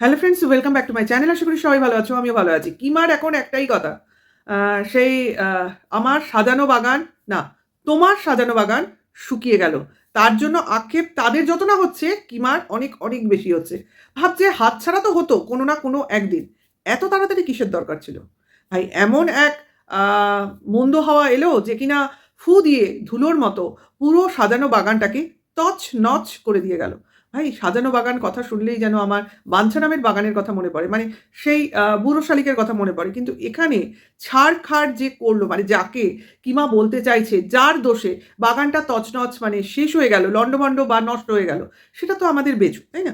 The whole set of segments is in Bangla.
Hello friends welcome back to my channel আশা করি সবাই ভালো আছো, আমিও ভালো আছি। কিমার এখন একটাই কথা সেই আমার সাজানো বাগান, না, তোমার সাজানো বাগান শুকিয়ে গেল। তার জন্য আক্ষেপ তাদের যত না হচ্ছে, কিমার অনেক অনেক বেশি হচ্ছে। ভাবছে হাত ছাড়া তো হতো কোনো না কোনো একদিন। এত তাড়াতাড়ি কিসের দরকার ছিল? ভাই, এমন এক মন্দ হাওয়া এলো যে কিনা ফু দিয়ে ধুলোর মতো পুরো সাজানো বাগানটাকে তছ নচ করে দিয়ে গেল। ভাই, সাজানো বাগান কথা শুনলেই যেন আমার বাঞ্ছা নামের বাগানের কথা মনে পড়ে। মানে সেই বুড়ো শালিকের কথা মনে পড়ে। কিন্তু এখানে ছাড় খাড় যে করল মানে যাকে কিমা বলতে চাইছে, যার দোষে বাগানটা তছনছ মানে শেষ হয়ে গেল, লণ্ডভণ্ড বা নষ্ট হয়ে গেল, সেটা তো আমাদের বেচু তাই না?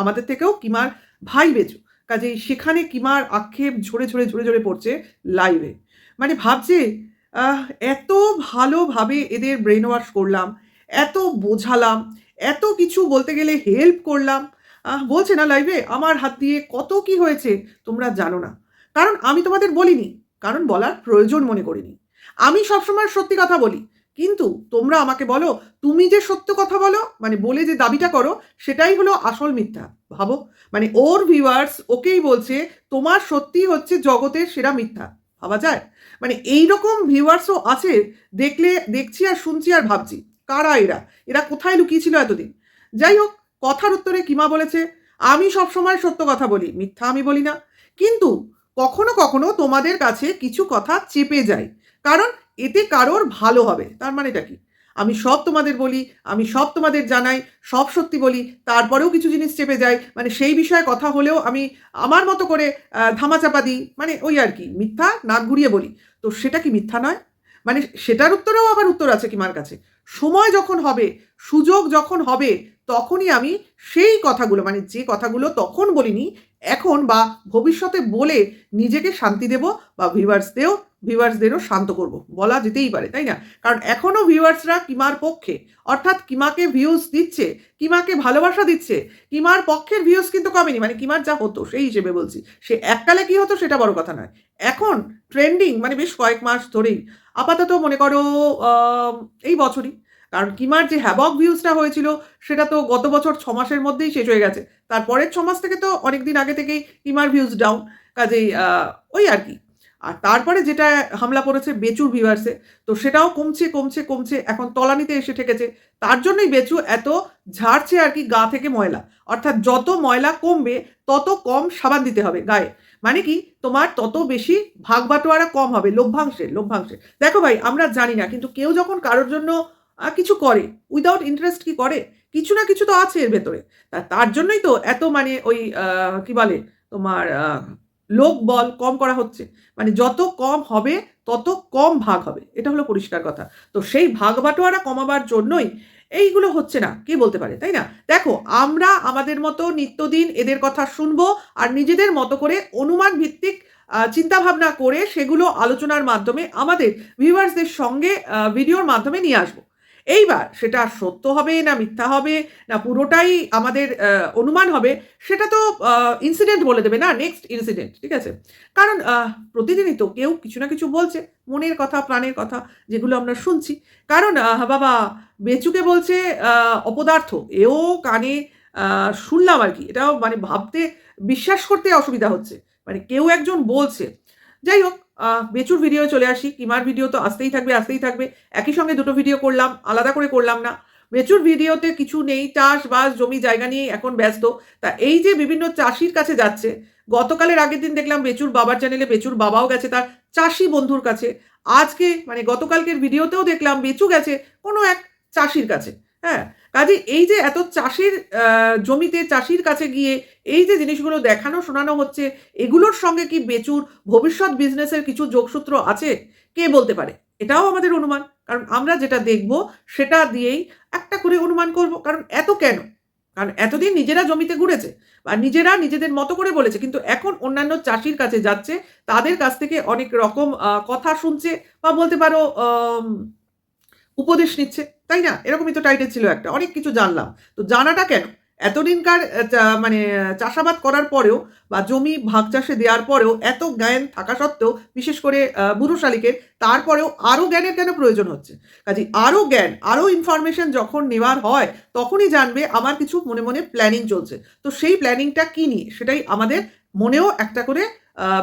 আমাদের থেকেও কিমার ভাই বেচু কাজেই সেখানে কিমার আক্ষেপ ঝরে ঝরে ঝরে ঝরে পড়ছে লাইভে মানে ভাবছে এত ভালোভাবে এদের ব্রেন ওয়াশ করলাম, এত বোঝালাম এত কিছু বলতে গেলে হেল্প করলাম। বলছে না লাইভে আমার হাত দিয়ে কত কি হয়েছে তোমরা জানো না। কারণ আমি তোমাদের বলিনি, কারণ বলার প্রয়োজন মনে করিনি। আমি সবসময় সত্যি কথা বলি, কিন্তু তোমরা আমাকে বলো, তুমি যে সত্য কথা বলো মানে বলে যে দাবিটা করো, সেটাই হলো আসল মিথ্যা, ভাবো। মানে ওর ভিউয়ার্স ওকেই বলছে, তোমার সত্যি হচ্ছে জগতের সেরা মিথ্যা, ভাবা যায়? মানে এই রকম ভিউয়ার্সও আছে, দেখলে, দেখছি আর শুনছি আর ভাবছি। কারা এরা? এরা কোথায় লুকিয়েছিল এতদিন? যাই হোক, কথার উত্তরে কিমা বলেছে, আমি সবসময় সত্য কথা বলি, মিথ্যা আমি বলি না। কিন্তু কখনো কখনো তোমাদের কাছে কিছু কথা চেপে যায়, কারণ এতে কারোর ভালো হবে। তার মানেটা কি? আমি সব তোমাদের বলি, আমি সব তোমাদের জানাই, সব সত্যি বলি, তারপরেও কিছু জিনিস চেপে যায়। মানে সেই বিষয়ে কথা হলেও আমি আমার মতো করে ধামাচাপা দিই। মানে ওই আর কি, মিথ্যা নাক ঘুরিয়ে বলি। তো সেটা কি মিথ্যা নয়? মানে সেটার উত্তরেও আবার উত্তর আছে কিমার কাছে। সময় যখন হবে, সুযোগ যখন হবে, তখনই আমি সেই কথাগুলো মানে যে কথাগুলো তখন বলিনি, এখন বা ভবিষ্যতে বলে নিজেকে শান্তি দেব বা ভিউয়ার্সদেরও ভিউয়ার্সদেরও শান্ত করব। বলা যেতেই পারে, তাই না? কারণ এখনও ভিউয়ার্সরা কিমার পক্ষে, অর্থাৎ কিমাকে ভিউজ দিচ্ছে, কিমাকে ভালোবাসা দিচ্ছে, কিমার পক্ষের ভিউজ কিন্তু কমেনি মানে কিমার যা হতো সেই হিসেবে বলছি। সে এককালে কি হতো সেটা বড় কথা নয়। এখন ট্রেন্ডিং মানে বেশ কয়েক মাস ধরেই আপাতত মনে করো এই বছরই। কারণ কিমার যে হ্যাবক ভিউজটা হয়েছিল, সেটা তো গত বছর ছ মাসের মধ্যেই শেষ হয়ে গেছে। তারপরের ছ মাস থেকে তো অনেক দিন আগে থেকেই কিমার ভিউজ ডাউন কাজেই ওই আর কি। আর তারপরে যেটা হামলা পড়েছে বেচুর ভিউয়ার্সে তো সেটাও কমছে কমছে কমছে, এখন তলানিতে এসে ঠেকেছে। তার জন্যই বেচু এত ঝাড়ছে আর কি গা থেকে ময়লা। অর্থাৎ যত ময়লা কমবে, তত কম সাবান দিতে হবে গায়ে। মানে কি, তোমার তত বেশি ভাগ বাটোয়ারা কম হবে, লভ্যাংশে লভ্যাংশে। দেখো ভাই, আমরা জানি না, কিন্তু কেউ যখন কারোর জন্য কিছু করে উইদাউট ইন্টারেস্ট কি করে? কিছু না কিছু তো আছে এর ভেতরে। তার জন্যই তো এত মানে ওই কি বলে, তোমার লোক বল কম করা হচ্ছে। মানে যত কম হবে, তত কম ভাগ হবে। এটা হলো পরিষ্কার কথা। তো সেই ভাগ বাটোয়ারা কমাবার জন্যই এইগুলো হচ্ছে না। কে বলতে পারে, তাই না? দেখো, আমরা আমাদের মতো নিত্যদিন এদের কথা শুনব আর নিজেদের মতো করে অনুমান ভিত্তিক চিন্তা ভাবনা করে সেগুলো আলোচনার মাধ্যমে আমাদের ভিউয়ার্সদের সঙ্গে ভিডিওর মাধ্যমে নিয়ে আসব। এইবার সেটা সত্য হবে না মিথ্যা হবে, না পুরোটাই আমাদের অনুমান হবে, সেটা তো ইনসিডেন্ট বলে দেবে না নেক্সট ইনসিডেন্ট ঠিক আছে? কারণ প্রতিদিনই তো কেউ কিছু না কিছু বলছে, মনের কথা, প্রাণের কথা যেগুলো আমরা শুনছি। কারণ বাবা বেচুকে বলছে অপদার্থ, এও কানে শুনলাম আর কি, এটাও মানে ভাবতে, বিশ্বাস করতে অসুবিধা হচ্ছে মানে কেউ একজন বলছে। যাই হোক বেচুর ভিডিও চলে আসি। কিমার ভিডিও তো আসতেই থাকবে আসতেই থাকবে। একই সঙ্গে দুটো ভিডিও করলাম, আলাদা করে করলাম না। বেচুর ভিডিওতে কিছু নেই চাষবাস জমি, জায়গা নিয়ে এখন ব্যস্ত। তা এই যে বিভিন্ন চাষির কাছে যাচ্ছে, গতকালের আগের দিন দেখলাম বেচুর বাবার চ্যানেলে বেচুর বাবাও গেছে তার চাষি বন্ধুর কাছে। আজকে মানে গতকালকের ভিডিওতেও দেখলাম, বেচু গেছে কোনো এক চাষির কাছে হ্যাঁ? কাজে এই যে এত চাষির জমিতে চাষির কাছে গিয়ে এই যে জিনিসগুলো দেখানো শোনানো হচ্ছে, এগুলোর সঙ্গে কি বেচুর ভবিষ্যৎ বিজনেসের কিছু যোগসূত্র আছে? কে বলতে পারে? এটাও আমাদের অনুমান। কারণ আমরা যেটা দেখব, সেটা দিয়েই একটা করে অনুমান করব। কারণ এত কেন? কারণ এতদিন নিজেরা জমিতে ঘুরেছে বা নিজেরা নিজেদের মতো করে বলেছে, কিন্তু এখন অন্যান্য চাষির কাছে যাচ্ছে, তাদের কাছ থেকে অনেক রকম কথা শুনছে বা বলতে পারো উপদেশ নিচ্ছে। তাই না? এরকমই তো টাইটেল ছিল একটা। অনেক কিছু জানলাম। তো জানাটা কেন? এতদিনকার মানে চাষাবাদ করার পরেও বা জমি ভাগ চাষে দেওয়ার পরেও এত জ্ঞান থাকা সত্ত্বেও, বিশেষ করে বুড়ো শালিকের, তারপরেও আরও জ্ঞানের কেন প্রয়োজন হচ্ছে? কাজে আরও জ্ঞান আরও ইনফরমেশন যখন নেওয়ার হয়, তখনই জানবে আমার কিছু মনে মনে প্ল্যানিং চলছে। তো সেই প্ল্যানিংটা কী নিয়ে? সেটাই আমাদের মনেও একটা করে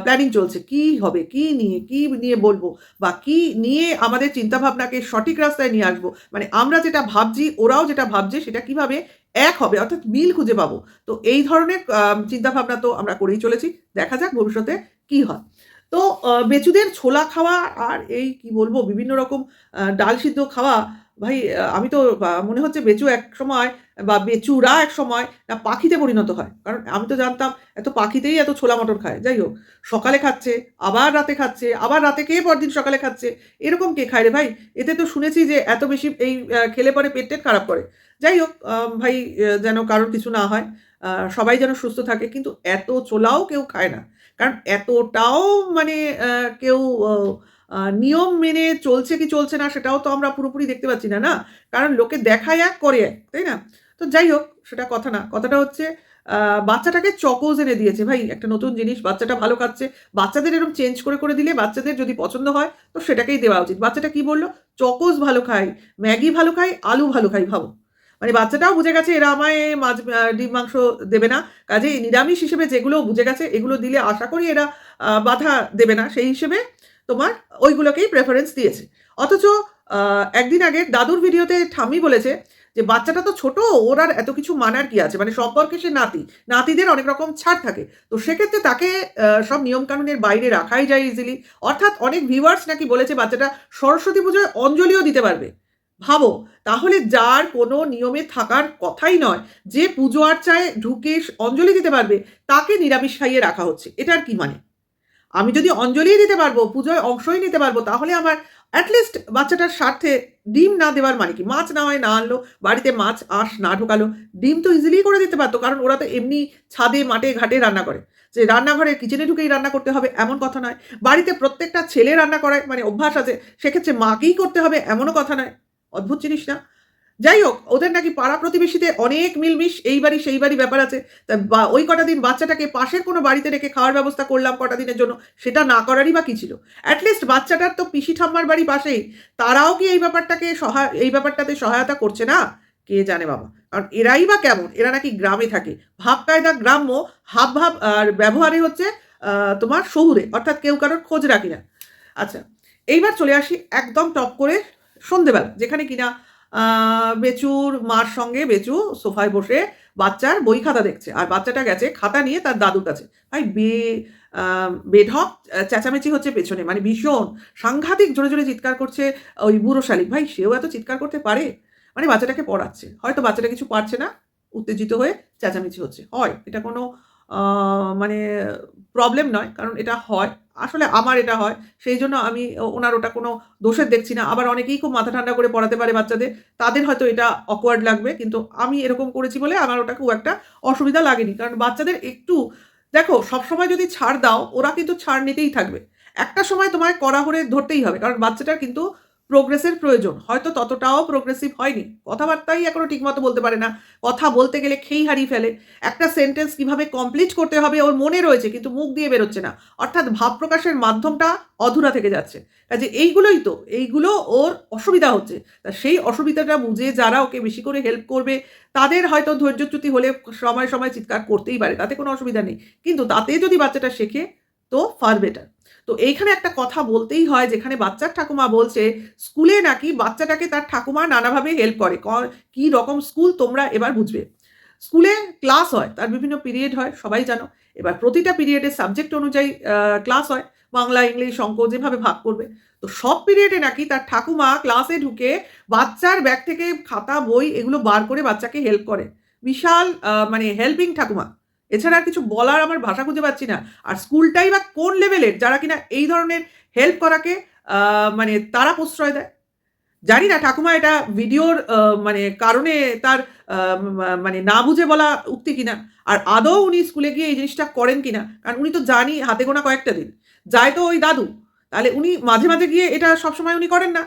প্ল্যানিং চলছে। কি হবে? কি নিয়ে? কি নিয়ে বলব? বা কি নিয়ে আমাদের চিন্তাভাবনাকে সঠিক রাস্তায় নিয়ে আসব? মানে আমরা যেটা ভাবছি, ওরাও যেটা ভাবছে, সেটা কীভাবে এক হবে? অর্থাৎ মিল খুঁজে পাবো। তো এই ধরনের চিন্তাভাবনা তো আমরা করেই চলেছি। দেখা যাক ভবিষ্যতে কি হয়। তো বেচুদের ছোলা খাওয়া আর এই, কি বলব, বিভিন্ন রকম ডাল সিদ্ধ খাওয়া ভাই আমি তো মনে হচ্ছে বেচু এক সময়, বা বেচুরা এক সময় না পাখিতে পরিণত হয়। কারণ আমি তো জানতাম এত পাখিতেই এত ছোলা মটর খায়। যাই হোক, সকালে খাচ্ছে, আবার রাতে খাচ্ছে, আবার রাতে খেয়ে পরদিন সকালে খাচ্ছে, এরকম কে খায় রে ভাই? এতে তো শুনেছি যে এত বেশি এই খেলে পরে পেট টেট খারাপ করে। যাই হোক ভাই যেন কারোর কিছু না হয় সবাই যেন সুস্থ থাকে, কিন্তু এত ছোলাও কেউ খায় না। কারণ এতটাও মানে কেউ নিয়ম মেনে চলছে কি চলছে না সেটাও তো আমরা পুরোপুরি দেখতে পাচ্ছি না না? কারণ লোকে দেখায় এক, করে এক, তাই না? তো যাই হোক, সেটা কথা না। কথাটা হচ্ছে বাচ্চাটাকে চকোজ এনে দিয়েছে। ভাই, একটা নতুন জিনিস, বাচ্চাটা ভালো খাচ্ছে। বাচ্চাদের এরকম চেঞ্জ করে করে দিলে বাচ্চাদের যদি পছন্দ হয়, তো সেটাকেই দেওয়া উচিত। বাচ্চাটা কি বলল? চকোজ ভালো খাই, ম্যাগি ভালো খাই, আলু ভালো খাই, ভাবো। মানে বাচ্চাটাও বুঝে গেছে, এরা আমায় মাছ ডিম, মাংস দেবে না। কাজে নিরামিষ হিসেবে যেগুলো বুঝে গেছে, এগুলো দিলে আশা করি এরা বাধা দেবে না। সেই হিসেবে তোমার ওইগুলোকেই প্রেফারেন্স দিয়েছে। অথচ একদিন আগে দাদুর ভিডিওতে ঠামি বলেছে যে, বাচ্চাটা তো ছোট, ওর আর এত কিছু মানার কি আছে? মানে সম্পর্কে সে নাতি, নাতিদের অনেক রকম ছাড় থাকে। তো সেক্ষেত্রে তাকে সব নিয়মকানুনের বাইরে রাখাই যায় ইজিলি অর্থাৎ অনেক ভিউয়ার্স নাকি বলেছে, বাচ্চাটা সরস্বতী পুজোয় অঞ্জলিও দিতে পারবে। ভাবো, তাহলে যার কোনো নিয়মে থাকার কথাই নয়, যে পুজো আর্চায় ঢুকে অঞ্জলি দিতে পারবে, তাকে নিরামিষ খাইয়ে রাখা হচ্ছে। এটার কি মানে? আমি যদি অঞ্জলিই দিতে পারব, পুজোয় অংশই নিতে পারব, তাহলে আমার অ্যাটলিস্ট বাচ্চাটার স্বার্থে ডিম না দেওয়ার মানে কি? মাছ না হয়, না আনলো, বাড়িতে মাছ, আঁশ না ঢোকালো, ডিম তো ইজিলি করে দিতে পারতো, কারণ ওরা তো এমনি ছাদে, মাঠে, ঘাটে রান্না করে। যে রান্নাঘরে কিচেনে ঢুকেই রান্না করতে হবে, এমন কথা নয়। বাড়িতে প্রত্যেকটা ছেলে রান্না করায় মানে অভ্যাস আছে, সেক্ষেত্রে মাকেই করতে হবে, এমনও কথা নয়। অদ্ভুত জিনিস না? যাই হোক ওদের নাকি পাড়া প্রতিবেশীতে অনেক মিলমিশ এই বাড়ি সেই বাড়ি ব্যাপার আছে। তা ওই কটা দিন বাচ্চাটাকে পাশের কোনো বাড়িতে রেখে খাওয়ার ব্যবস্থা করলাম কটা দিনের জন্য, সেটা না করারই বা কী ছিল? অ্যাটলিস্ট বাচ্চাটার তো পিসি ঠাম্মার বাড়ি পাশেই, তারাও কি এই ব্যাপারটাকে সহায়, এই ব্যাপারটাতে সহায়তা করছে না? কে জানে বাবা। কারণ এরাই বা কেমন? এরা নাকি গ্রামে থাকে। ভাব কায়দা গ্রাম্য, হাব ভাব, আর ব্যবহারে হচ্ছে তোমার শহুরে, অর্থাৎ কেউ কারোর খোঁজ রাখি না। আচ্ছা এইবার চলে আসি একদম টপ করে সন্ধেবেলা, যেখানে কিনা বেচুর মার সঙ্গে বেচু সোফায় বসে বাচ্চার বই খাতা দেখছে। আর বাচ্চাটা গেছে খাতা নিয়ে তার দাদুর কাছে। ভাই, বে বেঢক চেঁচামেচি হচ্ছে পেছনে। মানে ভীষণ সাংঘাতিক জোরে জোরে চিৎকার করছে ওই বুড়ো শালিক। ভাই, সেও এত চিৎকার করতে পারে? মানে বাচ্চাটাকে পড়াচ্ছে। হয়তো বাচ্চাটা কিছু পারছে না। উত্তেজিত হয়ে চেঁচামেচি হচ্ছে। হয়, এটা কোনো মানে প্রবলেম নয়। কারণ এটা হয়। আসলে আমার এটা হয়। সেই জন্য আমি ওনার ওটা কোনো দোষের দেখছি না। আবার অনেকেই খুব মাথা ঠান্ডা করে পড়াতে পারে বাচ্চাদের। তাদের হয়তো এটা অকওয়ার্ড লাগবে। কিন্তু আমি এরকম করেছি বলে আমার ওটা খুব একটা অসুবিধা লাগেনি। কারণ বাচ্চাদের একটু, দেখো সবসময় যদি ছাড় দাও, ওরা কিন্তু ছাড় নিতেই থাকবে। একটা সময় তোমায় কড়া করে ধরতেই হবে। কারণ বাচ্চাটার কিন্তু প্রোগ্রেসের প্রয়োজন। হয়তো ততটাও প্রোগ্রেসিভ হয়নি। কথাবার্তাই এখনও ঠিকমতো বলতে পারে না। কথা বলতে গেলে খেই হারিয়ে ফেলে। একটা সেন্টেন্স কীভাবে কমপ্লিট করতে হবে ওর মনে রয়েছে, কিন্তু মুখ দিয়ে বেরোচ্ছে না। অর্থাৎ ভাব প্রকাশের মাধ্যমটা অধুরা থেকে যাচ্ছে। কাজে এইগুলোই তো, এইগুলো ওর অসুবিধা হচ্ছে। তা সেই অসুবিধাটা বুঝে যারা ওকে বেশি করে হেল্প করবে, তাদের হয়তো ধৈর্যচ্যুতি হলে সময় সময় চিৎকার করতেই পারে। তাতে কোনো অসুবিধা নেই। কিন্তু তাতে যদি বাচ্চাটা শেখে তো ফার বেটার তো এইখানে একটা কথা বলতেই হয় যেখানে বাচ্চার ঠাকুমা বলছে, স্কুলে নাকি বাচ্চাটাকে তার ঠাকুমা নানাভাবে হেল্প করে। ক- রকম স্কুল তোমরা এবার বুঝবে। স্কুলে ক্লাস হয়, তার বিভিন্ন পিরিয়ড হয়, সবাই জানো। এবার প্রতিটা পিরিয়ডের সাবজেক্ট অনুযায়ী ক্লাস হয়। বাংলা, ইংলিশ, অঙ্ক, যেভাবে ভাগ করবে। তো সব পিরিয়ডে নাকি তার ঠাকুমা ক্লাসে ঢুকে বাচ্চার ব্যাগ থেকে খাতা, বই এগুলো বার করে বাচ্চাকে হেল্প করে। বিশাল মানে হেল্পিং ঠাকুমা। এছাড়া আর কিছু বলার আমার ভাষা খুঁজে পাচ্ছি না। আর স্কুলটাই বা কোন লেভেলের যারা কিনা এই ধরনের হেল্প করাকে মানে তারা প্রশ্রয় দেয়? জানি না, ঠাকুমা, এটা ভিডিওর মানে কারণে তার মানে না বুঝে বলা উক্তি কিনা? আর আদৌ উনি স্কুলে গিয়ে এই জিনিসটা করেন কিনা? কারণ উনি তো জানি হাতে গোনা কয়েকটা দিন। যায় তো ওই দাদু। তাহলে উনি মাঝে মাঝে গিয়ে এটা সবসময় উনি করেন না।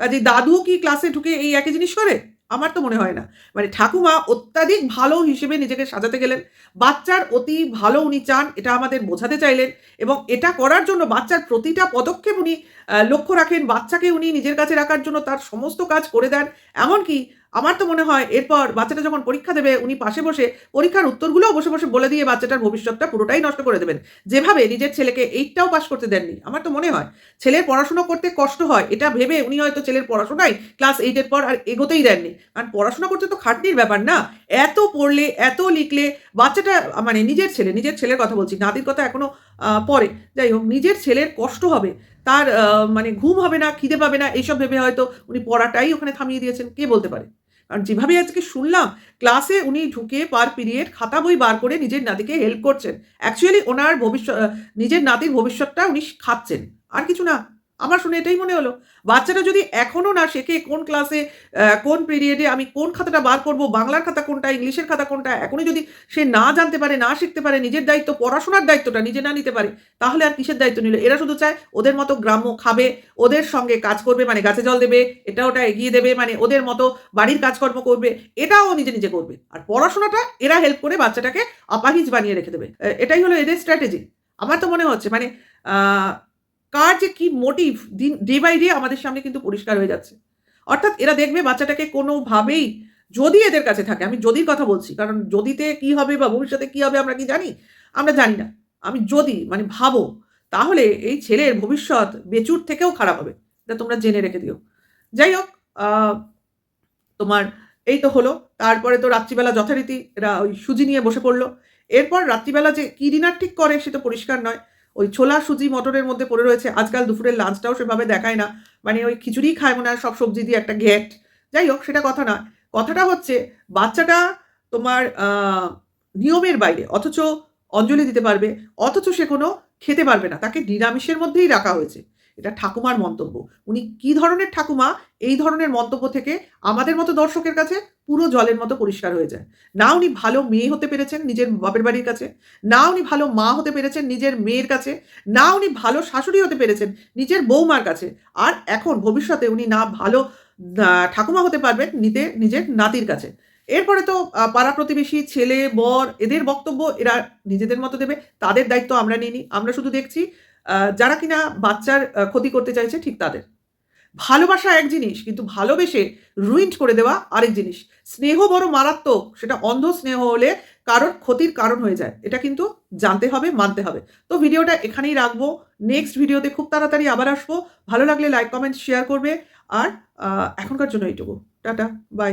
কাজে দাদুও কি ক্লাসে ঢুকে এই একই জিনিস করে? আমার তো মনে হয় না। মানে ঠাকুমা অত্যাধিক ভালো হিসেবে নিজেকে সাজাতে গেলেন। বাচ্চার অতি ভালো উনি চান, এটা আমাদের বোঝাতে চাইলেন এবং এটা করার জন্য বাচ্চার প্রতিটা পদক্ষেপ উনি লক্ষ্য রাখেন। বাচ্চাকে উনি নিজের কাছে রাখার জন্য তার সমস্ত কাজ করে দেন। এমনকি আমার তো মনে হয় এরপর বাচ্চাটা যখন পরীক্ষা দেবে, উনি পাশে বসে পরীক্ষার উত্তরগুলোও বসে বসে বলে দিয়ে বাচ্চাটার ভবিষ্যৎটা পুরোটাই নষ্ট করে দেবেন। যেভাবে নিজের ছেলেকে এইটটাও পাশ করতে দেননি, আমার তো মনে হয়। ছেলের পড়াশোনা করতে কষ্ট হয়, এটা ভেবে উনি হয়তো ছেলের পড়াশোনাই ক্লাস এইটের পর আর এগোতেই দেননি। কারণ পড়াশোনা করতে তো খাটনির ব্যাপার না, এত পড়লে, এত লিখলে বাচ্চাটা মানে নিজের ছেলে, নিজের ছেলের কথা বলছি, নাতির কথা এখনও পরে। যাই হোক, নিজের ছেলের কষ্ট হবে, তার মানে ঘুম হবে না, খিদে পাবে না, এইসব ভেবে হয়তো উনি পড়াটাই ওখানে থামিয়ে দিয়েছেন, কে বলতে পারে? কারণ যেভাবে আজকে শুনলাম ক্লাসে উনি ঢুকে পার পিরিয়ড খাতা বই বার করে নিজের নাতিকে হেল্প করছেন। অ্যাকচুয়ালি ওনার ভবিষ্যৎ নিজের নাতির ভবিষ্যৎটা উনি খাচ্ছেন। আর কিছু না। আমার শুনে এটাই মনে হলো। বাচ্চাটা যদি এখনও না শেখে কোন ক্লাসে কোন পিরিয়ডে আমি কোন খাতাটা বার করব, বাংলার খাতা কোনটা, ইংলিশের খাতা কোনটা, এখনই যদি সে না জানতে পারে, না শিখতে পারে, নিজের দায়িত্ব, পড়াশোনার দায়িত্বটা নিজে না নিতে পারে, তাহলে আর কিসের দায়িত্ব নিল? এরা শুধু চায় ওদের মতো গ্রাম্য খাবে, ওদের সঙ্গে কাজ করবে মানে গাছে জল দেবে, এটা ওটা এগিয়ে দেবে মানে ওদের মতো বাড়ির কাজকর্ম করবে, এটাও নিজে নিজে করবে। আর পড়াশোনাটা এরা হেল্প করে বাচ্চাটাকে আপাহিজ বানিয়ে রেখে দেবে। এটাই হলো এদের স্ট্র্যাটেজি আমার তো মনে হচ্ছে মানে কার যে কি মোটিভ দিন ডে বাই ডে আমাদের সামনে কিন্তু পরিষ্কার হয়ে যাচ্ছে। অর্থাৎ এরা দেখবে বাচ্চাটাকে কোনোভাবেই যদি এদের কাছে থাকে, আমি যদির কথা বলছি, কারণ যদিতে কি হবে বা ভবিষ্যতে কি হবে আমরা কি জানি? আমরা জানি না। আমি যদি মানে ভাবো, তাহলে এই ছেলের ভবিষ্যৎ বেচুর থেকেও খারাপ হবে। এটা তোমরা জেনে রেখে দিও। যাই হোক তোমার এই তো হলো। তারপরে তো রাত্রিবেলা যথারীতি এরা ওই সুজি নিয়ে বসে পড়ল। এরপর রাত্রিবেলা যে কি ডিনার ঠিক করে সে তো পরিষ্কার নয়। ওই ছোলা সুজি মটরের মধ্যে পড়ে রয়েছে। আজকাল দুপুরের লাঞ্চটাও সেভাবে দেখায় না। মানে ওই খিচুড়ি খায় মনে হয়, সব সবজি দিয়ে একটা ঘ্যাট যাই হোক, সেটা কথা না কথাটা হচ্ছে, বাচ্চাটা তোমার নিয়মের বাইরে, অথচ অঞ্জলি দিতে পারবে, অথচ সে কোনো খেতে পারবে না। তাকে নিরামিষের মধ্যেই রাখা হয়েছে। এটা ঠাকুমার মন্তব্য। উনি কি ধরনের ঠাকুমা? এই ধরনের মন্তব্য থেকে আমাদের মতো দর্শকের কাছে পুরো জলের মতো পরিষ্কার হয়ে যায়। না উনি ভালো মেয়ে হতে পেরেছেন নিজের বাপের বাড়ির কাছে, না উনি ভালো মা হতে পেরেছেন নিজের মেয়ের কাছে, না উনি ভালো শাশুড়ি হতে পেরেছেন নিজের বৌমার কাছে। আর এখন ভবিষ্যতে উনি না ভালো ঠাকুমা হতে পারবেন নিতে নিজের নাতির কাছে। এরপরে তো পাড়া প্রতিবেশী, ছেলে, বর, এদের বক্তব্য এরা নিজেদের মতো দেবে, তাদের দায়িত্ব আমরা নিইনি আমরা শুধু দেখছি যারা কিনা বাচ্চার ক্ষতি করতে চাইছে ঠিক তাদের। ভালোবাসা এক জিনিস, কিন্তু ভালোবেসে রুইন্ট করে দেওয়া আরেক জিনিস। স্নেহ বড় মারাত্মক, সেটা অন্ধ স্নেহ হলে কারোর ক্ষতির কারণ হয়ে যায়। এটা কিন্তু জানতে হবে, মানতে হবে। তো ভিডিওটা এখানেই রাখব। নেক্সট ভিডিওতে খুব তাড়াতাড়ি আবার আসব। ভালো লাগলে লাইক কমেন্ট শেয়ার করবে। আর এখনকার জন্য এইটুকু। Tata bye